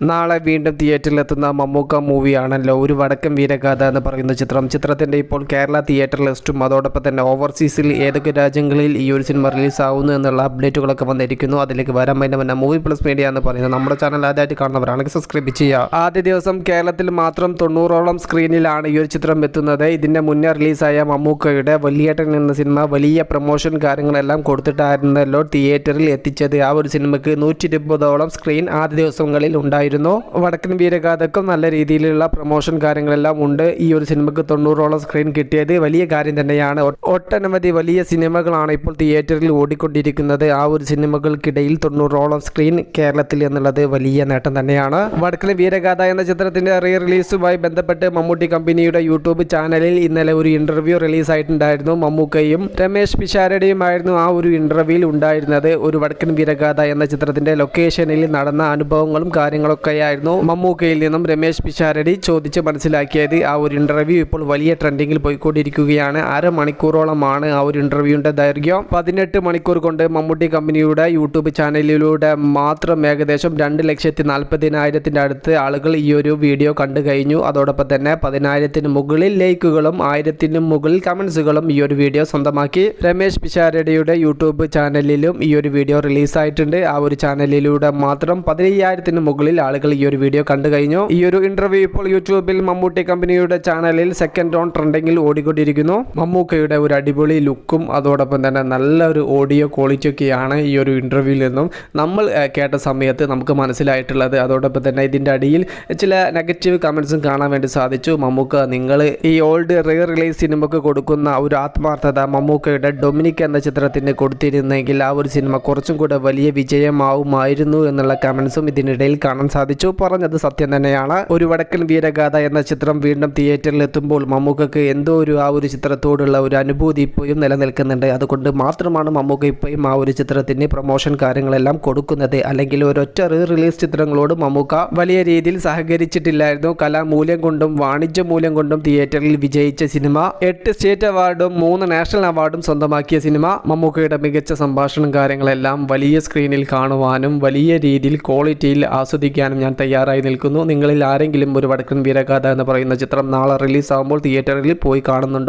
നാളെ വീണ്ടും തിയേറ്ററിൽ എത്തുന്ന മമ്മൂക്ക മൂവിയാണല്ലോ ഒരു വടക്കൻ വീരഗാഥ എന്ന് പറയുന്ന ചിത്രം. ചിത്രത്തിന്റെ ഇപ്പോൾ കേരള തിയേറ്റർ ലിസ്റ്റും അതോടൊപ്പം തന്നെ ഓവർസീസിൽ ഏതൊക്കെ രാജ്യങ്ങളിൽ ഈ ഒരു സിനിമ റിലീസ് ആവുന്നു എന്നുള്ള അപ്ഡേറ്റുകളൊക്കെ വന്നിരിക്കുന്നു. അതിലേക്ക് വരാൻ വേണ്ടി മുന്നേ മൂവി പ്ലസ് മീഡിയ എന്ന് പറയുന്നത് നമ്മുടെ ചാനൽ ആദ്യമായിട്ട് കാണുന്നവരാണെങ്കിൽ സബ്സ്ക്രൈബ് ചെയ്യുക. ആദ്യ ദിവസം കേരളത്തിൽ മാത്രം തൊണ്ണൂറോളം സ്ക്രീനിലാണ് ഈ ഒരു ചിത്രം എത്തുന്നത്. ഇതിന്റെ മുന്നേ റിലീസായ മമ്മൂക്കയുടെ വലിയേട്ടൻ എന്ന സിനിമ വലിയ പ്രൊമോഷൻ കാര്യങ്ങളെല്ലാം കൊടുത്തിട്ടായിരുന്നല്ലോ തിയേറ്ററിൽ എത്തിച്ചത്. ആ ഒരു സിനിമയ്ക്ക് നൂറ്റി സ്ക്രീൻ ആദ്യ ദിവസങ്ങളിൽ ഉണ്ടായിരുന്നു വടക്കൻ വീരഗാഥക്കും നല്ല രീതിയിലുള്ള പ്രൊമോഷൻ കാര്യങ്ങളെല്ലാം ഉണ്ട്. ഈ ഒരു സിനിമയ്ക്ക് തൊണ്ണൂറോളം സ്ക്രീൻ കിട്ടിയത് വലിയ കാര്യം തന്നെയാണ്. ഒട്ടനവധി വലിയ സിനിമകളാണ് ഇപ്പോൾ തിയേറ്ററിൽ ഓടിക്കൊണ്ടിരിക്കുന്നത്. ആ ഒരു സിനിമകൾക്കിടയിൽ തൊണ്ണൂറോളം സ്ക്രീൻ കേരളത്തിൽ എന്നുള്ളത് വലിയ നേട്ടം തന്നെയാണ്. വടക്കൻ വീരഗാഥ എന്ന ചിത്രത്തിന്റെ റീ റിലീസുമായി ബന്ധപ്പെട്ട് മമ്മൂട്ടി കമ്പനിയുടെ യൂട്യൂബ് ചാനലിൽ ഇന്നലെ ഒരു ഇന്റർവ്യൂ റിലീസായിട്ടുണ്ടായിരുന്നു മമ്മൂക്കയും. രമേശ് പിഷാരടിയുമായിരുന്നു ആ ഒരു ഇന്റർവ്യൂവിൽ ഉണ്ടായിരുന്നത്. ഒരു വടക്കൻ വീരഗാഥ എന്ന ചിത്രത്തിന്റെ ലൊക്കേഷനിൽ നടന്ന അനുഭവങ്ങളും കാര്യങ്ങളൊക്കെയായിരുന്നു മമ്മൂക്കയിൽ നിന്നും രമേശ് പിഷാരടി ചോദിച്ച് മനസ്സിലാക്കിയത് ആ ഒരു ഇന്റർവ്യൂ ഇപ്പോൾ വലിയ ട്രെൻഡിങ്ങിൽ പോയിക്കൊണ്ടിരിക്കുകയാണ്. അരമണിക്കൂറോളമാണ് ആ ഒരു ഇന്റർവ്യൂവിന്റെ ദൈർഘ്യം. പതിനെട്ട് മണിക്കൂർ കൊണ്ട് മമ്മൂട്ടി കമ്പനിയുടെ യൂട്യൂബ് ചാനലിലൂടെ മാത്രം ഏകദേശം രണ്ട് ലക്ഷത്തി നാൽപ്പതിനായിരത്തിന്റെ അടുത്ത് ആളുകൾ ഈ ഒരു വീഡിയോ കണ്ടു കഴിഞ്ഞു. അതോടൊപ്പം തന്നെ പതിനായിരത്തിന് മുകളിൽ ലൈക്കുകളും ആയിരത്തിന് മുകളിൽ കമൻസുകളും ഈ ഒരു വീഡിയോ സ്വന്തമാക്കി. രമേശ് പിഷാരടിയുടെ യൂട്യൂബ് ചാനലിലും ഈ ഒരു വീഡിയോ റിലീസായിട്ടുണ്ട് ആ ഒരു ചാനലിലൂടെ മാത്രം പതിനയ്യായിരത്തിന് മുകളിൽ ആളുകൾ ഈ ഒരു വീഡിയോ കണ്ടു കഴിഞ്ഞു. ഈ ഒരു ഇന്റർവ്യൂ ഇപ്പോൾ യൂട്യൂബിൽ മമ്മൂട്ടി കമ്പനിയുടെ ചാനലിൽ സെക്കൻഡ് റൗണ്ട് ട്രെൻഡിങ്ങിൽ ഓടിക്കൊണ്ടിരിക്കുന്നു. മമ്മൂക്കയുടെ ഒരു അടിപൊളി ലുക്കും അതോടൊപ്പം തന്നെ നല്ലൊരു ഓഡിയോ ക്വാളിറ്റി ഒക്കെയാണ് ഈ ഒരു ഇന്റർവ്യൂവിൽ നിന്നും നമ്മൾ കേട്ട സമയത്ത് നമുക്ക് മനസ്സിലായിട്ടുള്ളത്. അതോടൊപ്പം തന്നെ ഇതിന്റെ അടിയിൽ ചില നെഗറ്റീവ് കമൻസും കാണാൻ വേണ്ടി സാധിച്ചു. മമ്മൂക്ക നിങ്ങൾ ഈ ഓൾഡ് റീ റിലീസ് സിനിമക്ക് കൊടുക്കുന്ന ഒരു ആത്മാർത്ഥത മമ്മൂക്കയുടെ ഡൊമിനിക് എന്ന ചിത്രത്തിന് കൊടുത്തിരുന്നെങ്കിൽ ആ ഒരു സിനിമ കുറച്ചും കൂടെ വലിയ വിജയമാവുമായിരുന്നു എന്നുള്ള കമൻസും ഇതിനിടയിൽ കാണാൻ സാധിച്ചു. പറഞ്ഞത് സത്യം തന്നെയാണ്. ഒരു വടക്കൻ വീരഗാഥ എന്ന ചിത്രം വീണ്ടും തിയേറ്ററിൽ എത്തുമ്പോൾ മമ്മൂക്കക്ക് എന്തോ ഒരു ആ ഒരു ചിത്രത്തോടുള്ള ഒരു അനുഭൂതി ഇപ്പോഴും നിലനിൽക്കുന്നുണ്ട്. അതുകൊണ്ട് മാത്രമാണ് മമ്മൂക്ക ഇപ്പോഴും ആ ഒരു ചിത്രത്തിന് പ്രൊമോഷൻ കാര്യങ്ങളെല്ലാം കൊടുക്കുന്നത്. അല്ലെങ്കിൽ ഒരൊറ്റ റീ റിലീസ് ചിത്രങ്ങളോട് മമ്മൂക്ക വലിയ രീതിയിൽ സഹകരിച്ചിട്ടില്ലായിരുന്നു. കലാമൂല്യം കൊണ്ടും വാണിജ്യ മൂല്യം കൊണ്ടും തിയേറ്ററിൽ വിജയിച്ച സിനിമ എട്ട് സ്റ്റേറ്റ് അവാർഡും മൂന്ന് നാഷണൽ അവാർഡും സ്വന്തമാക്കിയ സിനിമ മമ്മൂക്കയുടെ മികച്ച സംഭാഷണം കാര്യങ്ങളെല്ലാം വലിയ സ്ക്രീനിൽ കാണുവാനും വലിയ രീതിയിൽ ക്വാളിറ്റിയിൽ ആസ്വദിക്കാനും ഞാൻ തയ്യാറായി നിൽക്കുന്നു. നിങ്ങളിൽ ആരെങ്കിലും ഒരു വടക്കൻ വീരഗാഥ എന്ന് പറയുന്ന ചിത്രം നാളെ റിലീസ് ആകുമ്പോൾ തിയേറ്ററിൽ പോയി കാണുന്നുണ്ടോ?